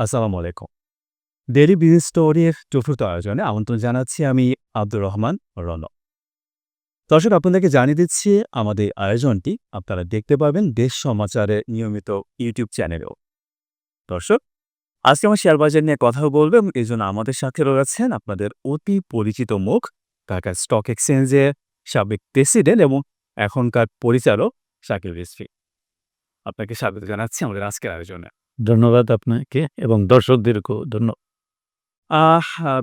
আসসালামু আলাইকুম। Daily business স্টোরির চতুর্থ আয়োজনে আমন্ত্রণ জানাচ্ছি আমি আব্দুর রহমান রন দর্শক, আপনাদেরকে জানিয়ে দিচ্ছি, আমাদের আয়োজনটি আপনারা দেখতে পাবেন দেশ সমাচারের নিয়মিত ইউটিউব চ্যানেলেও। দর্শক, আজকে আমার শেয়ার বাজার নিয়ে কথা বলব এবং এই জন্য আমাদের সাথে রয়েছেন আপনাদের অতি পরিচিত মুখ ঢাকা স্টক এক্সচেঞ্জের সাবেক প্রেসিডেন্ট এবং এখনকার পরিচালক শাকিল রিসফি আপনাকে স্বাগত জানাচ্ছি আমাদের আজকের আয়োজনে। ধন্যবাদ আপনাকে এবং দর্শকদেরকেও ধন্যবাদ।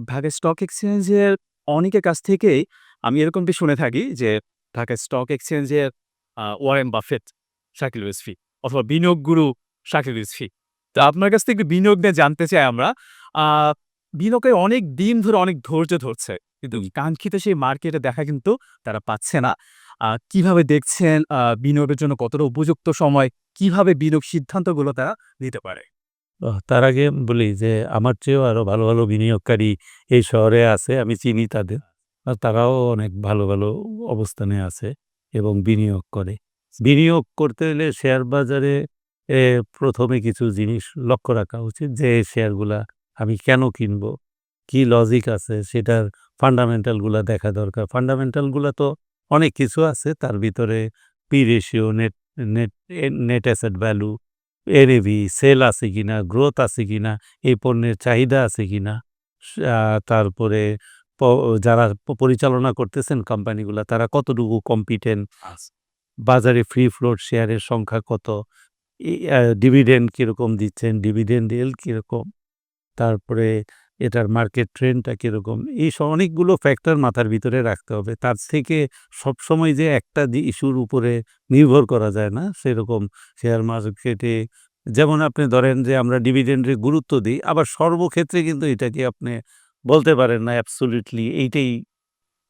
ঢাকা স্টক এক্সচেঞ্জের অনেকের কাছ থেকেই আমি এরকমটি শুনে থাকি যে, ঢাকা স্টক এক্সচেঞ্জের ওয়ারেন বাফেট, শাকিল ইউসফি অথবা বিনিয়োগ গুরু শাকিল ইউসফি তো আপনার কাছ থেকে বিনিয়োগ নিয়ে জানতে চাই আমরা বিনিয়োগের অনেক দিন ধরে অনেক ধৈর্য ধরছে। কিন্তু কাঙ্ক্ষিত সেই মার্কেটে দেখা কিন্তু তারা পাচ্ছে না। কীভাবে দেখছেন বিনিয়োগের জন্য কতটা উপযুক্ত সময়? কীভাবে বিনিয়োগ সিদ্ধান্তগুলো তারা নিতে পারে? তার আগে বলি যে আমার চেয়েও আরও ভালো ভালো বিনিয়োগকারী এই শহরে আছে আমি চিনি তাদের। আর তারাও অনেক ভালো ভালো অবস্থানে আছে এবং বিনিয়োগ করে। বিনিয়োগ করতে হলে শেয়ার বাজারে প্রথমে কিছু জিনিস লক্ষ্য রাখা উচিত যে শেয়ারগুলা আমি কেন কিনবো? কি লজিক আছে? সেটার ফান্ডামেন্টালগুলা দেখা দরকার। ফান্ডামেন্টালগুলা তো অনেক কিছু আছে। তার ভিতরে P ratio net net net asset value NAV sell আছে কি না গ্রোথ আছে কি না এই পণ্যের চাহিদা আছে কি না তারপরে যারা পরিচালনা করতেছেন কোম্পানিগুলো তারা কতটুকু কম্পিটেন্ট বাজারে ফ্রি ফ্লোট শেয়ারের সংখ্যা কত? ডিভিডেন্ড কীরকম দিচ্ছেন? ডিভিডেন্ড এল কীরকম? তারপরে এটার মার্কেট ট্রেন্ডটা কীরকম? এই সব অনেকগুলো ফ্যাক্টর মাথার ভিতরে রাখতে হবে। তার থেকে সবসময় যে একটা ইস্যুর উপরে নির্ভর করা যায় না সেরকম শেয়ার মার্কেটে যেমন আপনি ধরেন যে আমরা ডিভিডেন্ডে গুরুত্ব দিই আবার সর্বক্ষেত্রে কিন্তু এটাকে আপনি বলতে পারেন না অ্যাবসলিউটলি এইটাই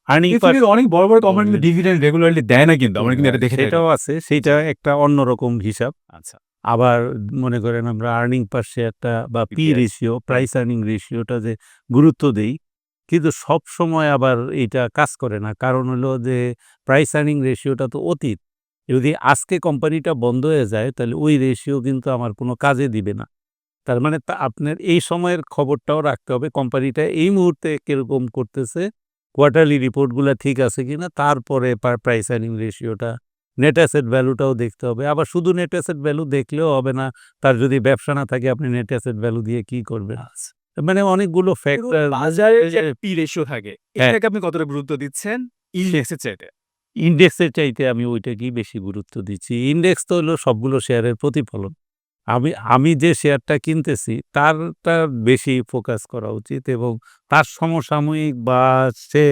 অনেক বড় বড় কোম্পানি ডিভিডেন্ড রেগুলারলি দেয় না কিন্তু আমরা কিন্তু এটা দেখে থাকি। সেটাও আছে সেটা একটা অন্যরকম হিসাব। আচ্ছা। আবার মনে করেন আমরা আর্নিং পার একটা বা পি রেশিও প্রাইস আর্নিং রেশিওটা যে গুরুত্ব দেই কিন্তু সব সময় আবার এটা কাজ করে না। কারণ হলো যে প্রাইস আর্নিং রেশিওটা তো অতীত। যদি আজকে কোম্পানিটা বন্ধ হয়ে যায় তাহলে ওই রেশিও কিন্তু আমার কোনো কাজে দিবে না। তার মানে তা আপনার এই সময়ের খবরটাও রাখতে হবে কোম্পানিটা এই মুহূর্তে কীরকম করতেছে কোয়ার্টারলি রিপোর্টগুলো ঠিক আছে কিনা তারপরে প্রাইস আর্নিং রেশিওটা নেট অ্যাসেট ভ্যালুটাও দেখতে হবে। আবার শুধু নেট অ্যাসেট ভ্যালু দেখলেও হবে না তার যদি ব্যবসা না থাকে আপনি নেট অ্যাসেট ভ্যালু দিয়ে কি করবেন? মানে অনেকগুলো ফ্যাক্টর বাজারে যে পি রেশিও থাকে। হ্যাঁ। এটাকে আপনি কতটা গুরুত্ব দিচ্ছেন? ইন্ডেক্সের চাইতে। ইন্ডেক্সের চাইতে আমি ওইটাকেই বেশি গুরুত্ব দিচ্ছি। ইন্ডেক্স তো হলো সবগুলো শেয়ারের প্রতিফলন। আমি আমি যে শেয়ারটা কিনতেছি তারটা বেশি ফোকাস করা উচিত এবং তার সমসাময়িক বা সে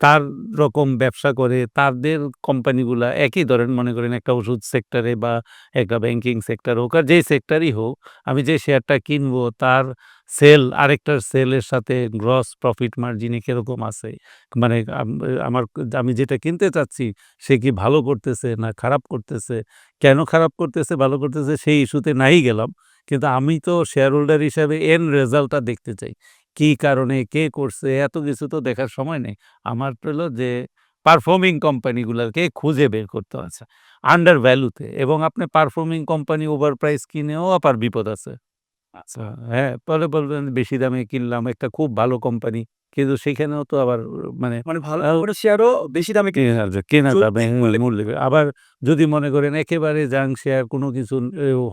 তার রকম ব্যবসা করে, তাদের কোম্পানিগুলা একই ধরেন মনে করেন একটা ওষুধ সেক্টরে বা একটা ব্যাংকিং সেক্টর হোক আর যেই সেক্টরই হোক, আমি যে শেয়ারটা কিনবো তার সেল আরেকটার সেলের সাথে গ্রস প্রফিট মার্জিনে কীরকম আছে? মানে আমার আমি যেটা কিনতে চাচ্ছি সে কি ভালো করতেছে না খারাপ করতেছে? কেন খারাপ করতেছে, ভালো করতেছে সেই ইস্যুতে নাই গেলাম। কিন্তু আমি তো শেয়ার হোল্ডার হিসাবে এন রেজাল্টটা দেখতে চাই। কি কারণে কে করছে এত কিছু তো দেখার সময় নেই। আমার হলো যে পারফর্মিং কোম্পানিগুলোকে খুঁজে বের করতে আছে আন্ডার ভ্যালুতে এবং আপনি পারফর্মিং কোম্পানি ওভার প্রাইস কিনেও আবার বিপদ আছে। আচ্ছা। হ্যাঁ পরে বলবেন বেশি দামে কিনলাম একটা খুব ভালো কোম্পানি কিন্তু সেখানেও তো আবার মানে মানে ভালো শেয়ারও বেশি দামে কিনে যাবে মূল্যে আবার যদি মনে করেন একেবারে জাং শেয়ার কোনো কিছু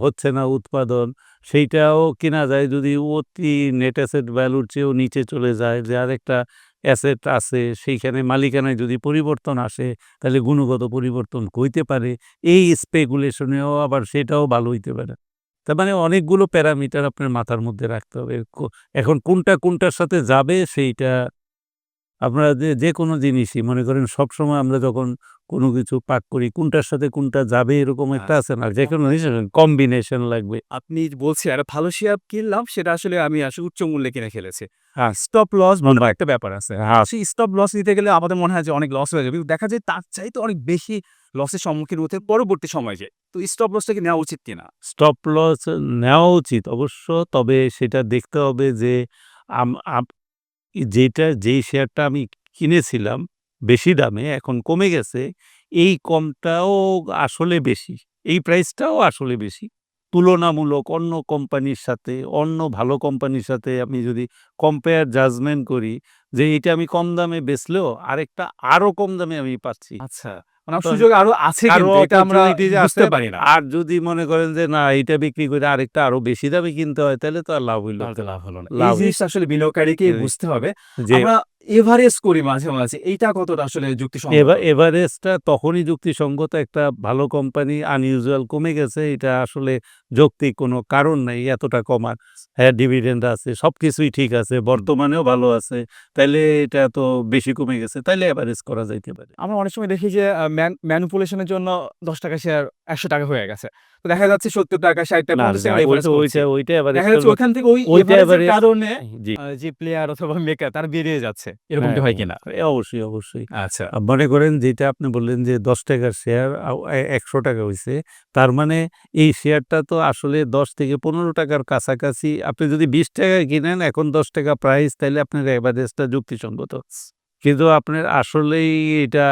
হচ্ছে না উৎপাদন সেইটাও কেনা যায় যদি অতি নেট অ্যাসেট ভ্যালুর চেয়েও নিচে চলে যায় যে আরেকটা অ্যাসেট আছে সেইখানে মালিকানায় যদি পরিবর্তন আসে তাহলে গুণগত পরিবর্তন হইতে পারে। এই স্পেকুলেশনেও আবার সেটাও ভালো হইতে পারে। তার মানে অনেকগুলো প্যারামিটার আপনার মাথার মধ্যে রাখতে হবে। এখন কোনটা কোনটার সাথে যাবে সেইটা আপনারা যে যে কোনো জিনিসই মনে করেন সবসময় আমরা যখন কোনো কিছু পাক করি কোনটার সাথে কোনটা যাবে এরকম একটা আছে না? যে কোনো কম্বিনেশন লাগবে। আপনি বলছি আর ভালো শেয়ার কিনলাম সেটা আসলে আমি আসলে উচ্চ মূল্যে কিনে ফেলেছি। হ্যাঁ স্টপ লস মনে একটা ব্যাপার আছে। হ্যাঁ সেই স্টপ লস নিতে গেলে আমাদের মনে হয় যে অনেক লস হয়ে যাবে। দেখা যায় তার চাইতে অনেক বেশি লসের সম্মুখীন হতে পরবর্তী সময় যে। তো স্টপ লসটা কি নেওয়া উচিত কিনা স্টপ লস নেওয়া উচিত অবশ্য, তবে সেটা দেখতে হবে যে যেটা, যেই শেয়ারটা আমি কিনেছিলাম বেশি দামে, এখন কমে গেছে, এই কমটাও আসলে বেশি, এই প্রাইসটাও আসলে বেশি। তুলনামূলক অন্য কোম্পানির সাথে অন্য ভালো কোম্পানির সাথে আমি যদি কম্পেয়ার জাজমেন্ট করি যে এটা আমি কম দামে বেচলেও আরেকটা আরও কম দামে আমি পাচ্ছি। আচ্ছা মানে সুযোগ আরও আছে এটা আমরা বুঝতে পারি না। আর যদি মনে করেন যে না এটা বিক্রি করে আরেকটা আরও বেশি দামে কিনতে হয় তাহলে তো আর লাভ হইল লাভ হলো না। এই জিনিসটা আসলে বিনিয়োগকারীকে বুঝতে হবে। যে আমরা এভারেজ করি মাঝে মাঝে। এইটা কতটা আসলে যুক্তিসঙ্গত? এবার এভারেস্টটা তখনই যুক্তিসঙ্গত একটা ভালো কোম্পানি আনইউজুয়াল কমে গেছে এটা আসলে যৌক্তিক কোনো কারণ নেই এতটা কমার। হ্যাঁ ডিভিডেন্ড আছে সব কিছুই ঠিক আছে বর্তমানেও ভালো আছে তাইলে এটা তো বেশি কমে গেছে তাইলে এভারেজ করা যাইতে পারে। আমরা অনেক সময় দেখি যে ম্যানুপুলেশনের জন্য দশ টাকা শেয়ার একশো টাকা হয়ে গেছে। তো দেখা যাচ্ছে সত্তর টাকা ষাট টাকা ওইটা- ওখান থেকে ওই কারণে যে প্লেয়ার অথবা মেকার তারা বেরিয়ে যাচ্ছে। এরকমটা হ্যাঁ, হয় কিনা? অবশ্যই অবশ্যই। আচ্ছা। মনে করেন যেটা আপনি বললেন যে দশ টাকার শেয়ার একশো টাকা হয়েছে তার মানে এই শেয়ারটা তো আসলে দশ থেকে পনেরো টাকার কাছাকাছি আপনি যদি বিশ টাকায় কিনেন এখন দশ টাকা প্রাইস তাহলে আপনার অ্যাভারেজটা যুক্তিসঙ্গত। কিন্তু আপনার আসলেই এটা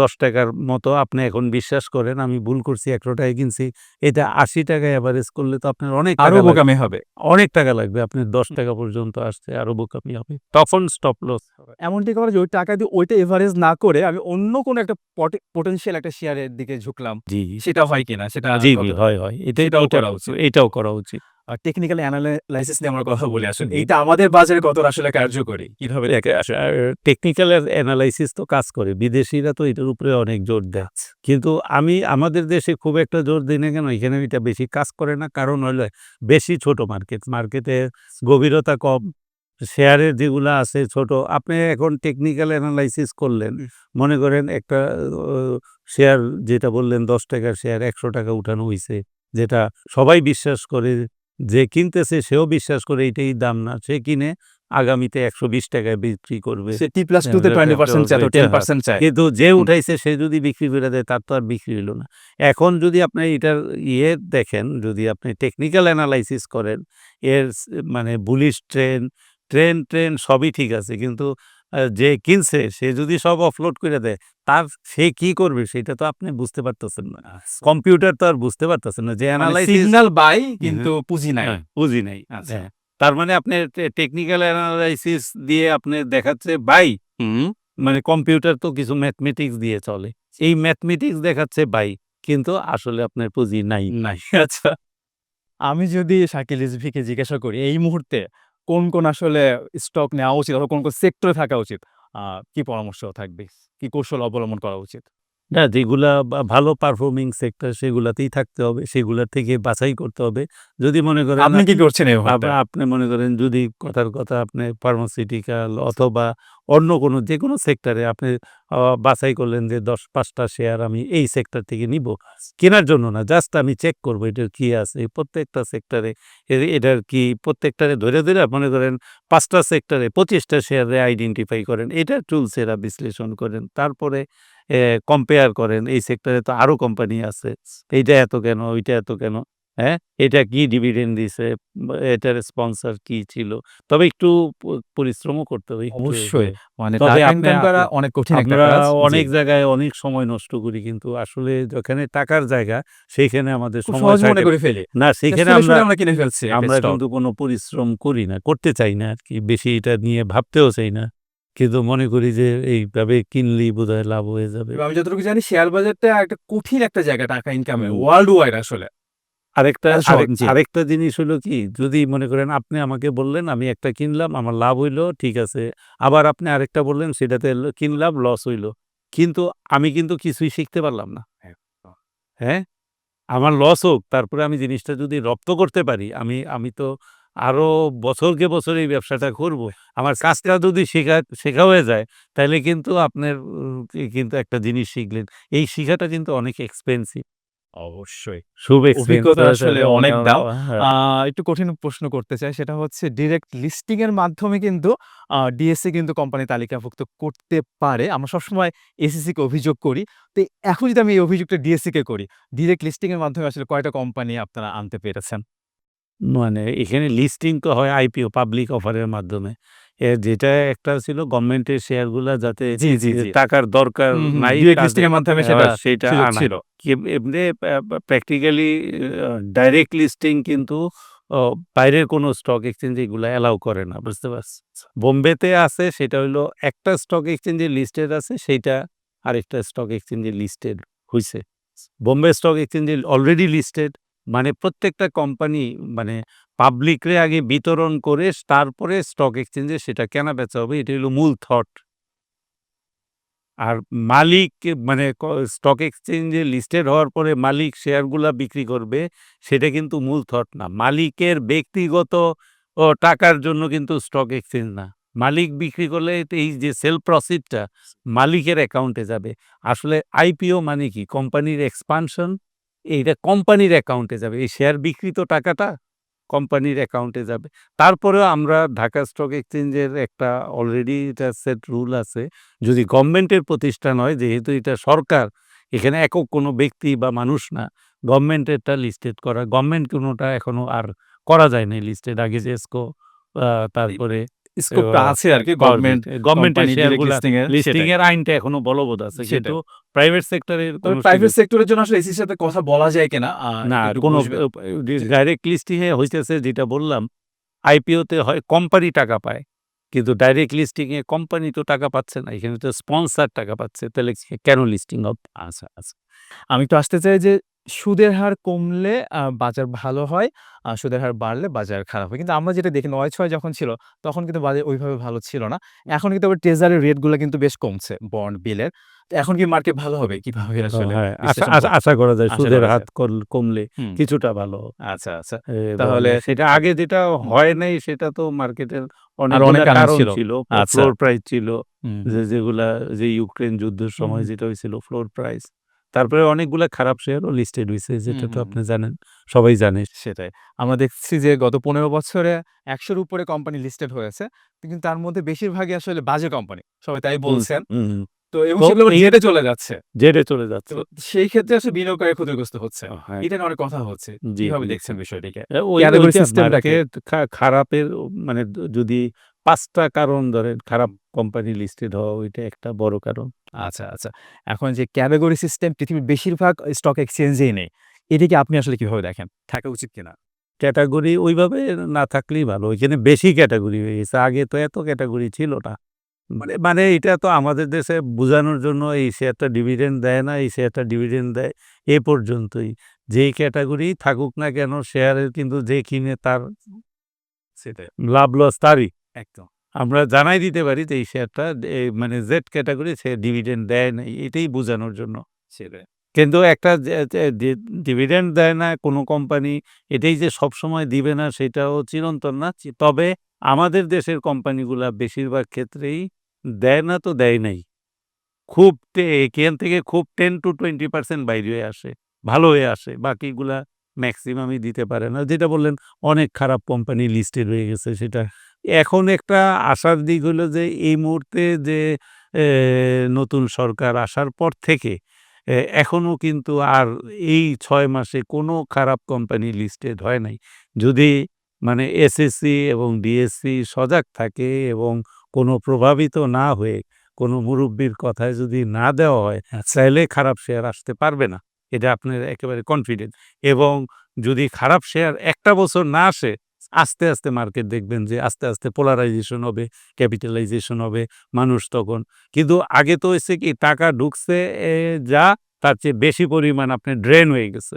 দশ টাকার মতো আপনি এখন বিশ্বাস করেন আমি ভুল করছি একশো টাকায় কিনছি এটা আশি টাকায় অ্যাভারেজ করলে তো আপনার অনেক আরও। বোকামি হবে। অনেক টাকা লাগবে আপনি দশ টাকা পর্যন্ত আসতে আরও বোকামি হবে। তখন স্টপ লস এমনটি করা যে ওই টাকা দিয়ে ওইটা এভারেজ না করে আমি অন্য কোনো একটা পটেনশিয়াল একটা শেয়ারের দিকে ঝুঁকলাম জি। সেটা হয় কিনা সেটা জি হয় হয়। সেটাও এটাও করা উচিত। এটাও করা উচিত। টেকনিক্যাল অ্যানালাইসিস নিয়ে আমরা কথা বলে আসুন এইটা আমাদের বাজারে কত আসলে কার্যকরী? কীভাবে টেকনিক্যাল অ্যানালাইসিস তো কাজ করে বিদেশিরা তো এটার উপরে অনেক জোর দেয়। কিন্তু আমি আমাদের দেশে খুব একটা জোর দিই না কেন? এখানে এটা বেশি কাজ করে না। কারণ হলো বেশি ছোট মার্কেট মার্কেটে গভীরতা কম। শেয়ারের যেগুলো আছে ছোট আপনি এখন টেকনিক্যাল অ্যানালাইসিস করলেন মনে করেন একটা শেয়ার যেটা বললেন দশ টাকার শেয়ার একশো টাকা উঠানো হয়েছে যেটা সবাই বিশ্বাস করে যে কিনতেছে সেও বিশ্বাস করে এটাই দাম না। সে কিনে আগামীতে একশো বিশ টাকায় বিক্রি করবে। T plus two twenty percent চায় টেন পার্সেন্ট চায়। কিন্তু যে উঠাইছে সে যদি বিক্রি করে দেয় তার তো আর বিক্রি হলো না। এখন যদি আপনি এটার ইয়ে দেখেন যদি আপনি টেকনিক্যাল অ্যানালাইসিস করেন এর মানে বুলিশ ট্রেন ট্রেন ট্রেন সবই ঠিক আছে। কিন্তু যে কিনছে সে যদি সব অফলোড করে দেয় তার সে কি করবে সেটা তো আপনি বুঝতে পারতেছেন না। কম্পিউটার তো আর বুঝতে পারতেছেন না যে সিগন্যাল বাই কিন্তু পুঁজি নাই। হ্যাঁ, বুঝি নাই আচ্ছা। হ্যাঁ। তার মানে আপনি টেকনিক্যাল অ্যানালাইসিস দিয়ে আপনি দেখাচ্ছে বাই। মানে কম্পিউটার তো কিছু ম্যাথমেটিক্স দিয়ে চলে। এই ম্যাথমেটিক্স দেখাচ্ছে বাই কিন্তু আসলে আপনার পুঁজি নাই। নাই। আচ্ছা। আমি যদি শাকিল রিজভিকে জিজ্ঞাসা করি এই মুহূর্তে কোন কোন আসলে স্টক নেওয়া উচিত অথবা কোন কোন সেক্টরে থাকা উচিত? কি পরামর্শ থাকবে? কি কৌশল অবলম্বন করা উচিত? না যেগুলা বা- ভালো পারফর্মিং সেক্টর সেগুলাতেই থাকতে হবে সেগুলা থেকে বাছাই করতে হবে যদি মনে করেন আপনি কি করছেন? আপনি মনে করেন যদি কথার কথা আপনি ফার্মাসিউটিক্যাল অথবা অন্য কোনো যে কোনো সেক্টরে আপনি বাছাই করলেন যে দশ পাঁচটা শেয়ার আমি এই সেক্টর থেকে নিব কেনার জন্য না জাস্ট আমি চেক করব এটার কি আছে প্রত্যেকটা সেক্টরে এটার কি প্রত্যেকটারে ধরে ধরে মনে করেন পাঁচটা সেক্টরে পঁচিশটা শেয়ারে আইডেন্টিফাই করেন এটা টুলস এরা বিশ্লেষণ করেন তারপরে কম্পেয়ার করেন এই সেক্টরে তো আরও কোম্পানি আছে এইটা এত কেন ওইটা এত কেন হ্যাঁ? এটা কি ডিভিডেন্ড দিছে এটার স্পন্সর কি ছিল? তবে একটু পরিশ্রমও করতে হবে অবশ্যই মানে অনেক কঠিন অনেক জায়গায় অনেক সময় নষ্ট করি কিন্তু আসলে যেখানে টাকার জায়গা সেইখানে আমাদের সময় মনে করে ফেলি। না সেইখানে আমরা আমরা কিনে ফেলছি আমরা কিন্তু কোনো পরিশ্রম করি না করতে চাই না আর কি বেশি এটা নিয়ে ভাবতেও চাই না। কিন্তু মনে করি যে এইভাবে কিনলেই বোধহয় লাভ হয়ে যাবে। আমি যতটুকু জানি শেয়ার বাজারটা একটা কঠিন একটা জায়গা টাকা ইনকামে ওয়ার্ল্ড ওয়াইড আসলে। আরেকটা। আরেকটা জিনিস হলো কি যদি মনে করেন আপনি আমাকে বললেন আমি একটা কিনলাম আমার লাভ হইল ঠিক আছে। আবার আপনি আরেকটা বললেন সেটাতে কিনলাম লস হইল। কিন্তু আমি কিন্তু কিছুই শিখতে পারলাম না। হ্যাঁ? আমার লস হোক তারপরে আমি জিনিসটা যদি রপ্ত করতে পারি আমি আমি তো আরও বছরকে বছর এই ব্যবসাটা করব। আমার কাজটা যদি শেখা শেখা হয়ে যায় তাহলে কিন্তু আপনার কিন্তু একটা জিনিস শিখলেন। এই শিখাটা কিন্তু অনেক এক্সপেন্সিভ অবশ্যই। খুব অভিজ্ঞতা আসলে অনেক দাম। হ্যাঁ। একটু কঠিন প্রশ্ন করতে চাই। সেটা হচ্ছে ডিরেক্ট লিস্টিং এর মাধ্যমে কিন্তু ডিএসসি কিন্তু কোম্পানি তালিকাভুক্ত করতে পারে। আমরা সবসময় কে অভিযোগ করি। তো এখন যদি আমি এই অভিযোগটা ডিএসসি কে করি ডিরেক্ট লিস্টিং এর মাধ্যমে আসলে কয়টা কোম্পানি আপনারা আনতে পেরেছেন? মানে এখানে লিস্টিং তো হয় আইপিও পাবলিক অফারের মাধ্যমে এ যেটা একটা ছিল গভর্নমেন্টের শেয়ারগুলা যাতে জি, জি, জি। টাকার দরকার হুম, হুম, নাই এর মাধ্যমে সেটা সেটা সুযোগ আনা ছিল। এমনি প্র্যাকটিক্যালি ডাইরেক্ট লিস্টিং কিন্তু বাইরের কোনো স্টক এক্সচেঞ্জ এগুলা অ্যালাউ করে না বুঝতে পারছি বোম্বেতে আছে সেটা হইল একটা স্টক এক্সচেঞ্জে লিস্টেড আছে সেইটা আরেকটা স্টক এক্সচেঞ্জে লিস্টেড হইছে বোম্বে স্টক এক্সচেঞ্জে অলরেডি লিস্টেড মানে প্রত্যেকটা কোম্পানি মানে পাবলিকরে আগে বিতরণ করে তারপরে স্টক এক্সচেঞ্জে সেটা কেনা বেচা হবে এটা হলো মূল থট আর মালিক মানে স্টক এক্সচেঞ্জে লিস্টেড হওয়ার পরে মালিক শেয়ারগুলা বিক্রি করবে, সেটা কিন্তু মূল থট না। মালিকের ব্যক্তিগত, ও টাকার জন্য কিন্তু স্টক এক্সচেঞ্জ না। মালিক বিক্রি করলে এই যে সেল প্রসিডটা মালিকের অ্যাকাউন্টে যাবে। আসলে আইপিও মানে কি? কোম্পানির এক্সপানশন এইটা কোম্পানির অ্যাকাউন্টে যাবে। এই শেয়ার বিক্রিত টাকাটা কোম্পানির অ্যাকাউন্টে যাবে। তারপরেও আমরা ঢাকা স্টক এক্সচেঞ্জের একটা অলরেডি এটা সেট রুল আছে। যদি গভর্নমেন্টের প্রতিষ্ঠান হয় যেহেতু এটা সরকার এখানে একক কোনো ব্যক্তি বা মানুষ না গভর্নমেন্টেরটা লিস্টেড করা। গভর্নমেন্ট কোনোটা এখনও আর করা যায় না লিস্টেড আগে যে এসকো তারপরে স্কোপটা আছে আর কি গভর্নমেন্ট গভর্নমেন্টের এর লিস্টিং এর আইনটা এখনও বলবৎ আছে। কিন্তু প্রাইভেট সেক্টরের প্রাইভেট সেক্টরের জন্য আসলে এসির সাথে কথা বলা যায় কিনা না কোনো ডাইরেক্ট লিস্টিং এ হইতেছে যেটা বললাম আইপিওতে হয় কোম্পানি টাকা পায় কিন্তু ডাইরেক্ট লিস্টিং এ কোম্পানি তো টাকা পাচ্ছে না এখানে তো স্পন্সর টাকা পাচ্ছে তাহলে কেন লিস্টিং হবে আচ্ছা আচ্ছা। আমি তো আসতে চাই যে সুদের হার কমলে বাজার ভালো হয় আর সুদের হার বাড়লে বাজার খারাপ হয় কিন্তু আমরা যেটা দেখি নয় ছয় যখন ছিল তখন কিন্তু বাজার ওইভাবে ভালো ছিল না এখন কিন্তু আবার ট্রেজারের রেটগুলো কিন্তু বেশ কমছে বন্ড বিলের এখন কি মার্কেট ভালো হবে কীভাবে আসলে হ্যাঁ, আশা বিশ্লেষণ আশা- করবেন? আশা করা যায় আশা সুদের করা হাত যায়। কল- কমলে হুম, কিছুটা ভালো আচ্ছা আচ্ছা তাহলে তাহলে- সেটা আগে যেটা হয় নাই সেটা তো মার্কেটের অনেক কারণ কারণ ছিল। ছিল আচ্ছা। ফ্লোর প্রাইস ছিল হুম, যে যেগুলা যে ইউক্রেন যুদ্ধের সময় হুম। যেটা হয়েছিল ফ্লোর প্রাইস তারপরে অনেকগুলা খারাপ শেয়ারও লিস্টেড হয়েছে যেটা তো আপনি জানেন সবাই জানে। সেটাই। আমরা দেখছি যে গত পনেরো বছরে একশোর উপরে কোম্পানি লিস্টেড হয়েছে কিন্তু তার মধ্যে বেশিরভাগই আসলে বাজে কোম্পানি সবাই তাই বলছেন। তো এবং সেগুলো জেটে চলে যাচ্ছে। জেডে চলে যাচ্ছে। সেই ক্ষেত্রে আসলে বিনিয়োগকারী ক্ষতিগ্রস্ত হচ্ছে। হ্যাঁ, এটা নিয়ে অনেক কথা হচ্ছে। কীভাবে দেখছেন বিষয়টিকে? খারাপের মানে যদি পাঁচটা কারণ ধরেন খারাপ কোম্পানি লিস্টেড হওয়া ওইটা একটা বড় কারণ। আচ্ছা আচ্ছা। এখন যে ক্যাটাগরি সিস্টেম পৃথিবীর বেশিরভাগ স্টক এক্সচেঞ্জেই নেই এটিকে আপনি আসলে কীভাবে দেখেন? থাকা উচিত কিনা? ক্যাটাগরি ওইভাবে না থাকলেই ভালো। ওইখানে বেশি ক্যাটাগরি হয়ে গেছে। আগে তো এত ক্যাটাগরি ছিল না। মানে মানে এটা তো আমাদের দেশে বোঝানোর জন্য এই শেয়ারটা ডিভিডেন্ড দেয় না এই শেয়ারটা ডিভিডেন্ড দেয় এ পর্যন্তই। যেই ক্যাটাগরি থাকুক না কেন শেয়ারের কিন্তু যে কিনে তার সেটাই। লাভ লস তারই। একদম। আমরা জানাই দিতে পারি যে এই শেয়ারটা এ- মানে জেড ক্যাটাগরি সে ডিভিডেন্ড দেয় না এটাই বোঝানোর জন্য। সেটাই। কিন্তু একটা ডিভিডেন্ড দেয় না কোনো কোম্পানি এটাই যে সব সময় দিবে না সেটাও চিরন্তন না। চি- তবে আমাদের দেশের কোম্পানিগুলা বেশিরভাগ ক্ষেত্রেই দেয় না তো দেয় নাই। খুব টে- এখান থেকে খুব টেন টু টোয়েন্টি পার্সেন্ট বাইরে হয়ে আসে ভালো হয়ে আসে। বাকিগুলা ম্যাক্সিমামই দিতে পারে না। যেটা বললেন অনেক খারাপ কোম্পানি লিস্টেড হয়ে গেছে সেটা। এখন একটা আশার দিক হলো যে এই মুহূর্তে যে নতুন সরকার আসার পর থেকে এখনও কিন্তু আর এই ছয় মাসে কোনো খারাপ কোম্পানি লিস্টেড হয় নাই। যদি মানে এসএসসি এবং ডিএসসি সজাগ থাকে এবং কোনো প্রভাবিত না হয়ে কোনো মুরব্বীর কথায় যদি না দেওয়া হয় তাহলে খারাপ শেয়ার আসতে পারবে না। এটা আপনার একেবারে কনফিডেন্ট এবং যদি খারাপ শেয়ার একটা বছর না আসে আস্তে আস্তে মার্কেট দেখবেন যে আস্তে আস্তে পোলারাইজেশন হবে ক্যাপিটালাইজেশন হবে মানুষ তখন। কিন্তু আগে তো হচ্ছে কি টাকা ঢুকছে যা তার চেয়ে বেশি পরিমাণ আপনি ড্রেন হয়ে গেছে।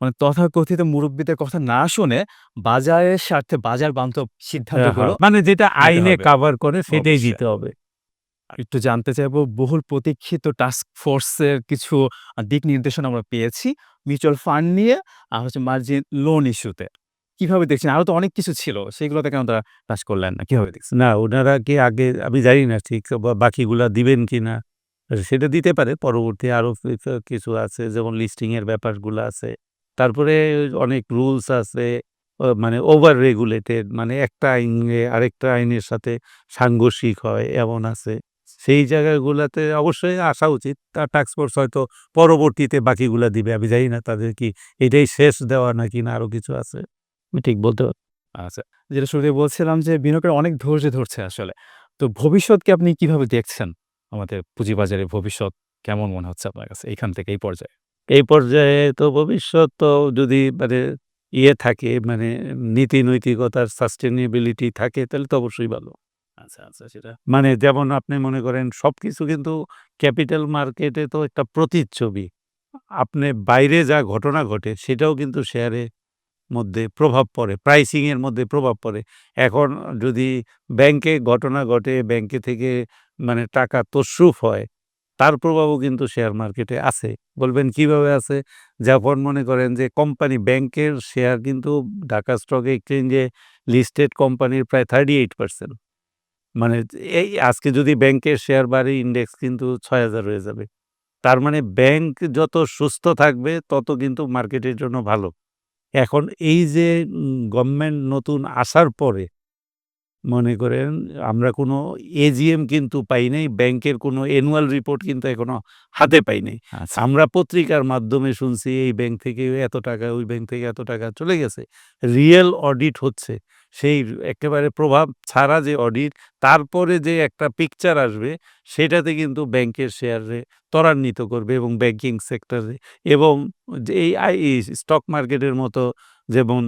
মানে তথাকথিত মুরব্বীদের কথা না শুনে বাজারের স্বার্থে বাজার বান্ধব সিদ্ধান্তগুলো মানে যেটা আইনে। কাভার করে সেটাই দিতে হবে। একটু জানতে চাইব, বহুল প্রতীক্ষিত টাস্ক ফোর্সের কিছু দিক নির্দেশনা আমরা পেয়েছি মিউচুয়াল ফান্ড নিয়ে আর হচ্ছে মার্জিন লোন ইস্যুতে কীভাবে দেখছেন? আরও তো অনেক কিছু ছিল, সেগুলোতে কেন তারা টাচ করলেন না? কীভাবে দেখছেন? না, ওনারা কি আগে, আমি জানি না ঠিক বাকিগুলা দিবেন কি না সেটা দিতে পারে, পরবর্তী আরও কিছু আছে, যেমন লিস্টিংয়ের ব্যাপারগুলো আছে। তারপরে অনেক রুলস আছে মানে ওভার রেগুলেটেড মানে একটা আইনে, আরেকটা আইনের সাথে সাংঘর্ষিক হয়, এমন আছে। সেই জায়গাগুলোতে অবশ্যই আসা উচিত তার টাস্ক ফোর্স হয়তো পরবর্তীতে বাকিগুলা দিবে আমি জানি না তাদের কি এটাই শেষ দেওয়া নাকি না আরও কিছু আছে আমি ঠিক বলতে পারব আচ্ছা। যেটা শুরুতেই বলছিলাম যে বিনিয়োগের অনেক ধৈর্য ধরছে আসলে। তো ভবিষ্যৎকে আপনি কীভাবে দেখছেন? আমাদের পুঁজিবাজারের ভবিষ্যৎ কেমন মনে হচ্ছে আপনার কাছে এইখান থেকে এই পর্যায়ে? এই পর্যায়ে তো ভবিষ্যৎ তো যদি মানে ইয়ে থাকে মানে নীতি নৈতিকতার সাস্টেনেবিলিটি থাকে তাহলে তো অবশ্যই ভালো। আচ্ছা, আচ্ছা সেটা মানে যেমন আপনি মনে করেন সবকিছু কিন্তু ক্যাপিটাল মার্কেটে তো একটা প্রতিচ্ছবি। আপনি বাইরে যা ঘটনা ঘটে সেটাও কিন্তু শেয়ারের মধ্যে প্রভাব পড়ে, প্রাইসিংয়ের মধ্যে প্রভাব পড়ে। এখন যদি ব্যাংকে ঘটনা ঘটে, ব্যাংকে থেকে মানে টাকা তসরুফ হয়, তার প্রভাবও কিন্তু শেয়ার মার্কেটে আছে। বলবেন কীভাবে আছে? যখন মনে করেন যে কোম্পানি ব্যাংকের শেয়ার কিন্তু ঢাকা স্টক এক্সচেঞ্জে লিস্টেড কোম্পানির প্রায় 38% মানে এই আজকে যদি ব্যাংকের শেয়ার বাড়ে ইন্ডেক্স কিন্তু ৬,০০০ হয়ে যাবে। তার মানে ব্যাংক যত সুস্থ থাকবে তত কিন্তু মার্কেটের জন্য ভালো। এখন এই যে গভর্নমেন্ট নতুন আসার পরে মনে করেন আমরা কোনো এজিএম কিন্তু পাই নাই। ব্যাংকের কোনো অ্যানুয়াল রিপোর্ট কিন্তু এখনও হাতে পাই নাই। আচ্ছা। আমরা পত্রিকার মাধ্যমে শুনছি এই ব্যাংক থেকে এত টাকা, ওই ব্যাংক থেকে এত টাকা চলে গেছে। রিয়েল অডিট হচ্ছে। সেই একেবারে প্রভাব ছাড়া যে অডিট, তারপরে যে একটা পিকচার আসবে সেটাতে কিন্তু ব্যাংকের শেয়ারে ত্বরান্বিত করবে এবং ব্যাংকিং সেক্টরে এবং যে এই স্টক মার্কেটের মতো যেমন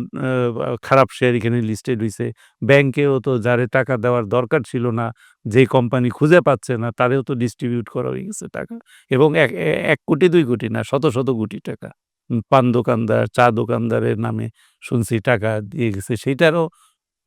খারাপ শেয়ার এখানে লিস্টেড হয়েছে ব্যাংকেও তো যারে টাকা দেওয়ার দরকার ছিল না, যে কোম্পানি খুঁজে পাচ্ছে না তারেও তো ডিস্ট্রিবিউট করা হয়ে গেছে টাকা এবং এক এক কোটি দুই কোটি না শত, শত কোটি টাকা। পান দোকানদার, চা দোকানদারের নামে শুনছি টাকা দিয়ে গেছে। সেইটারও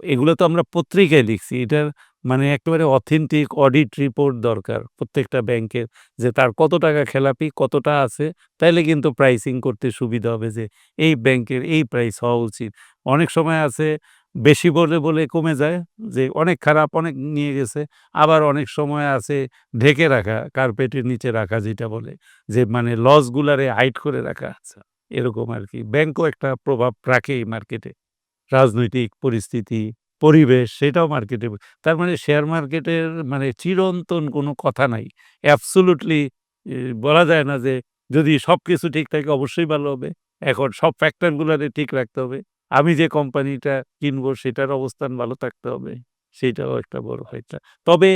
এগুলো তো আমরা পত্রিকায় লিখছি। এটার মানে একেবারে অথেন্টিক অডিট রিপোর্ট দরকার প্রত্যেকটা ব্যাংকের যে তার কত টাকা খেলাপি, কতটা আছে, তাইলে কিন্তু প্রাইসিং করতে সুবিধা হবে যে এই ব্যাংকের এই প্রাইস হওয়া উচিত। অনেক সময় আছে বেশি বলে, বলে কমে যায় যে অনেক খারাপ, অনেক নিয়ে গেছে। আবার অনেক সময় আছে ঢেকে রাখা, কার্পেটের নিচে রাখা যেটা বলে। যে মানে লসগুলারে হাইট করে রাখা। আচ্ছা। এরকম আর কি ব্যাংকও একটা প্রভাব রাখে এই মার্কেটে। রাজনৈতিক পরিস্থিতি, পরিবেশ সেটাও মার্কেটে তার মানে শেয়ার মার্কেটের মানে চিরন্তন কোনো কথা নাই। অ্যাবসোলিউটলি ই বলা যায় না যে যদি সব কিছু ঠিক থাকে অবশ্যই ভালো হবে। এখন সব ফ্যাক্টর গুলারে ঠিক রাখতে হবে। আমি যে কোম্পানিটা কিনবো সেটার অবস্থান ভালো থাকতে হবে। সেটাও একটা বড় ফ্যাক্টর। তবে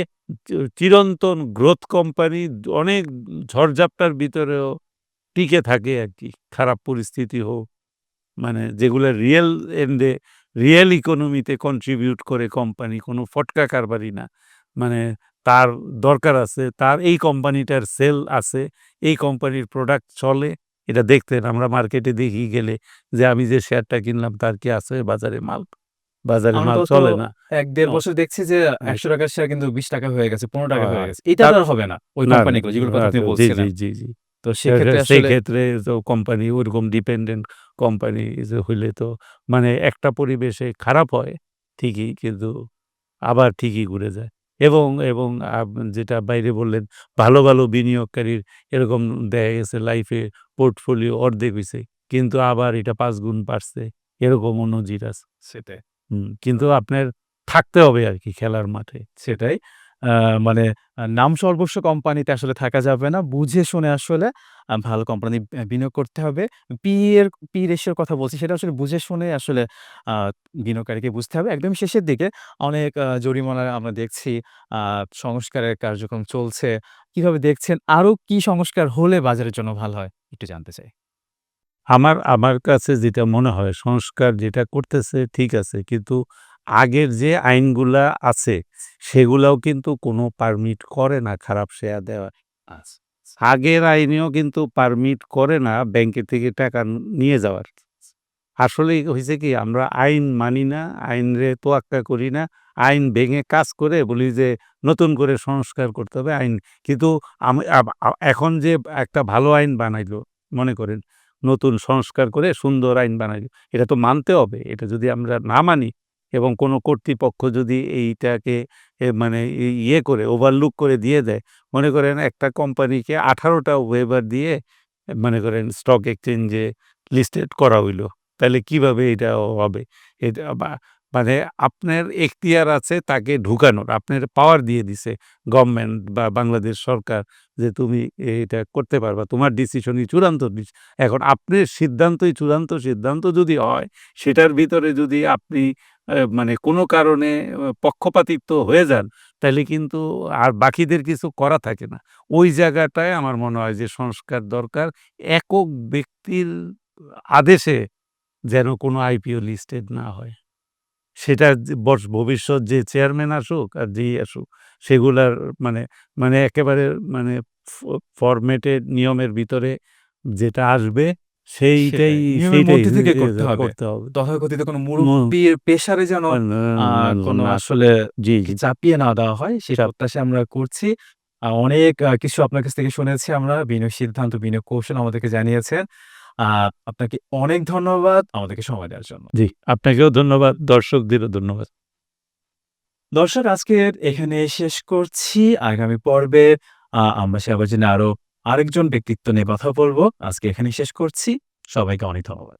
চিরন্তন গ্রোথ কোম্পানি অনেক ঝড়ঝাপটার ভিতরেও টিকে থাকে আর কি খারাপ পরিস্থিতি হোক, মানে যেগুলো রিয়েল এন্ডে রিয়েল ইকোনমিতে কন্ট্রিবিউট করে কোম্পানি, কোনো ফটকা কারবারি না। মানে তার দরকার আছে, তার এই কোম্পানিটার সেল আছে, এই কোম্পানির প্রোডাক্ট চলে। এটা দেখতেন আমরা মার্কেটে দেখি গেলে যে আমি যে শেয়ারটা কিনলাম তার কি আছে বাজারে মাল? বাজারে মাল চলে না। ১-১.৫ ও বছর দেখছি যে একশো টাকার শেয়ার কিন্তু ৳২০ হয়ে গেছে, ৳১৫ হয়ে হ্যাঁ, গেছে। এটা আর হবে না। ওই কোম্পানিগুলো কথা। জি, জি, জি। তো সেক্ষেত্রে সেই আসলে ক্ষেত্রে তো কোম্পানি ওরকম ডিপেন্ডেন্ট কোম্পানি যে হইলে তো মানে একটা পরিবেশে খারাপ হয় ঠিকই কিন্তু আবার ঠিকই ঘুরে যায়। এবং, এবং যেটা বাইরে বললেন ভালো, ভালো বিনিয়োগকারীর এরকম দেখা গেছে লাইফে পোর্টফোলিও অর্ধেক হইছে। কিন্তু আবার এটা ৫ গুণ বাড়ছে। এরকমও নজির আছে। সেটাই। হুম, কিন্তু আপনার থাকতে হবে আরকি খেলার মাঠে। সেটাই। মানে নাম সর্বস্ব কোম্পানিতে আসলে থাকা যাবে না। বুঝে শুনে আসলে ভালো কোম্পানি বিনিয়োগ করতে হবে। পি এর পি রেশিও কথা বলছি সেটা আসলে বুঝে শুনে আসলে বিনিয়োগকারীকে বুঝতে হবে। একদম শেষের দিকে অনেক জরিমানা আমরা দেখছি, সংস্কারের কার্যক্রম চলছে। কীভাবে দেখছেন? আরও কি সংস্কার হলে বাজারের জন্য ভালো হয়? একটু জানতে চাই। আমার আমার কাছে যেটা মনে হয় সংস্কার যেটা করতেছে ঠিক আছে। কিন্তু আগের যে আইনগুলা আছে সেগুলাও কিন্তু কোনো পারমিট করে না খারাপ শেয়ার দেওয়ার। আচ্ছা। আগের আইনেও কিন্তু পারমিট করে না ব্যাংকের থেকে টাকা নিয়ে যাওয়ার। আসলে হয়েছে কি আমরা আইন মানি না, আইনরে তোয়াক্কা করি না। আইন ভেঙে কাজ করে বলি যে নতুন করে সংস্কার করতে হবে আইন। কিন্তু আমি এখন যে একটা ভালো আইন বানাইলো মনে করেন নতুন সংস্কার করে সুন্দর আইন বানাইলো। এটা তো মানতে হবে। এটা যদি আমরা না মানি এবং কোনো কর্তৃপক্ষ যদি এইটাকে মানে ইয়ে করে ওভারলুক করে দিয়ে দেয়, মনে করেন একটা কোম্পানিকে আঠারোটা ওয়েবার দিয়ে মনে করেন স্টক এক্সচেঞ্জে লিস্টেড করা হইল। তাহলে কীভাবে এটা হবে? এটা মানে আপনার এখতিয়ার আছে তাকে ঢুকানোর, আপনার পাওয়ার দিয়ে দিছে গভর্নমেন্ট বা বাংলাদেশ সরকার যে তুমি এটা করতে পারবা, তোমার ডিসিশনই চূড়ান্ত এখন আপনার সিদ্ধান্তই চূড়ান্ত, সিদ্ধান্ত যদি হয়, সেটার ভিতরে যদি আপনি মানে কোনো কারণে পক্ষপাতিত্ব হয়ে যান, তাহলে কিন্তু আর বাকিদের কিছু করা থাকে না। ওই জায়গাটায় আমার মনে হয় যে সংস্কার দরকার, একক ব্যক্তির আদেশে যেন কোনো আইপিও লিস্টেড না হয়। সেটা বর্ষ- ভবিষ্যৎ যে চেয়ারম্যান আসুক আর যেই আসুক সেগুলার মানে মানে একেবারে মানে ফরম্যাটেড নিয়মের ভিতরে যেটা আসবে সেইটাই মধ্যে থেকে করতে হবে। তথাকথিত কোনো মুরব্বীর পেশারে যেন কোনো আসলে জি চাপিয়ে না দেওয়া হয় সেটা প্রত্যাশা আমরা করছি। অনেক কিছু আপনার কাছ থেকে শুনেছি আমরা বিনিয়োগ সিদ্ধান্ত বিনিয়োগ কৌশল আমাদেরকে জানিয়েছেন। আপনাকে অনেক ধন্যবাদ আমাদেরকে সময় দেওয়ার জন্য। জি আপনাকেও ধন্যবাদ দর্শকদেরও ধন্যবাদ। দর্শক আজকের এখানে শেষ করছি। আগামী পর্বে আমরা সে আবার জন্য আরও আরেকজন ব্যক্তিত্ব নিয়ে কথা বলব। আজকে এখানে শেষ করছি। সবাইকে অনেক ধন্যবাদ।